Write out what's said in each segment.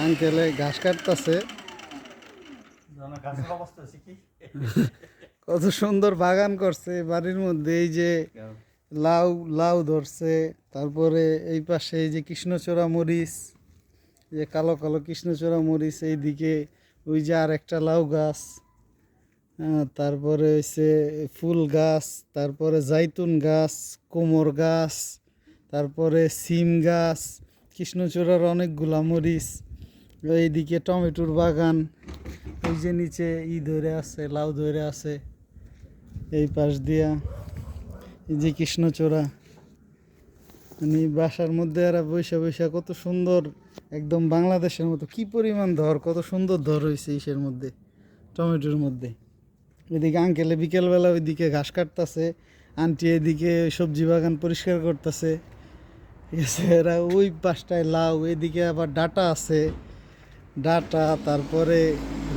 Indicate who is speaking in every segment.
Speaker 1: আঙ্কেলে ঘাস কাটতেছে। কত সুন্দর বাগান করছে বাড়ির মধ্যে এই যে লাউ লাউ ধরছে তারপরে এই পাশে এই যে কৃষ্ণচূড়া মরিচ যে কালো কালো কৃষ্ণচূড়া মরিচ এইদিকে ওই যে আর একটা লাউ গাছ হ্যাঁ, তারপরে হচ্ছে ফুল গাছ তারপরে জাইতুন গাছ কোমর গাছ তারপরে সিম গাছ কৃষ্ণচূড়ার অনেকগুলা মরিচ এইদিকে টমেটোর বাগান ওই যে নিচে ই ধরে আছে, লাউ ধরে আছে, এই পাশ দিয়া, এই যে কৃষ্ণচূড়া। মানে বাসার মধ্যে এরা বৈশা বৈশা কত সুন্দর, একদম বাংলাদেশের মতো। কি পরিমাণ ধর, কত সুন্দর ধর হয়েছে ইসের মধ্যে, টমেটোর মধ্যে। এদিকে আঙ্কেলে বিকেলবেলা ওইদিকে ঘাস কাটতেছে, আন্টি এদিকে সবজি বাগান পরিষ্কার করতেছে। ঠিক আছে, এরা ওই পাশটায় লাউ, এদিকে আবার ডাটা আছে। ডাটা, তারপরে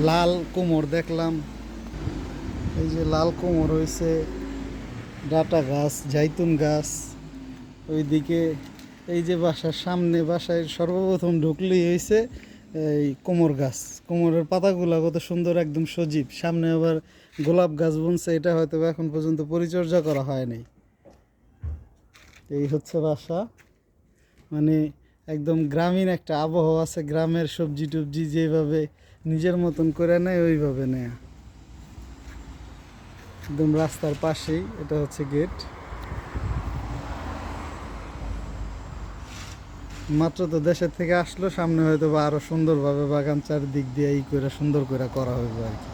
Speaker 1: লাল কোমর দেখলাম। এই যে লাল কোমর হয়েছে ডাটা গাছ, জাইতুন গাছ। ওইদিকে এই যে বাসার সামনে, বাসায় সর্বপ্রথম ঢুকলেই হয়েছে এই কোমর গাছ। কোমরের পাতাগুলো কত সুন্দর, একদম সজীব। সামনে আবার গোলাপ গাছ বুনছে, এটা হয়তো এখন পর্যন্ত পরিচর্যা করা হয়নি এই হচ্ছে বাসা। মানে একদম গ্রামীণ একটা আবহাওয়া আছে, গ্রামের সবজি টবজি যেভাবে নিজের মতন করে নেয়, ওইভাবে নেয়। একদম রাস্তার পাশেই, এটা হচ্ছে গেট। মাত্র তো দেশের থেকে আসলো, সামনে হয়তো বা আরও সুন্দরভাবে বাগান চারিদিক দিয়ে ই করে সুন্দর করে করা হবে আর কি।